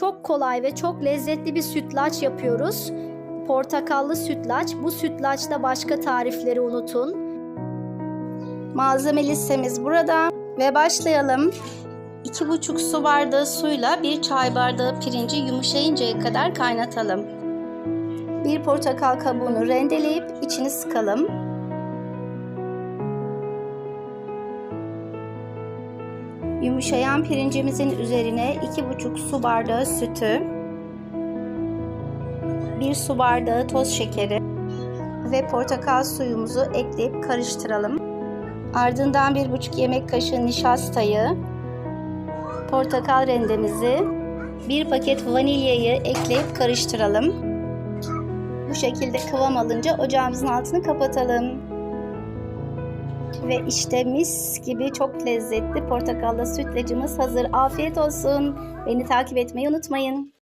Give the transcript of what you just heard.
Çok kolay ve çok lezzetli bir sütlaç yapıyoruz. Portakallı sütlaç. Bu sütlaçta başka tarifleri unutun. Malzeme listemiz burada ve başlayalım. 2,5 su bardağı suyla 1 çay bardağı pirinci yumuşayıncaya kadar kaynatalım. Bir portakal kabuğunu rendeleyip içini sıkalım. Yumuşayan pirincimizin üzerine 2,5 su bardağı sütü, 1 su bardağı toz şekeri ve portakal suyumuzu ekleyip karıştıralım. Ardından 1,5 yemek kaşığı nişastayı, portakal rendemizi, 1 paket vanilyayı ekleyip karıştıralım. Bu şekilde kıvam alınca ocağımızın altını kapatalım. Ve işte mis gibi çok lezzetli portakallı sütlacımız hazır. Afiyet olsun. Beni takip etmeyi unutmayın.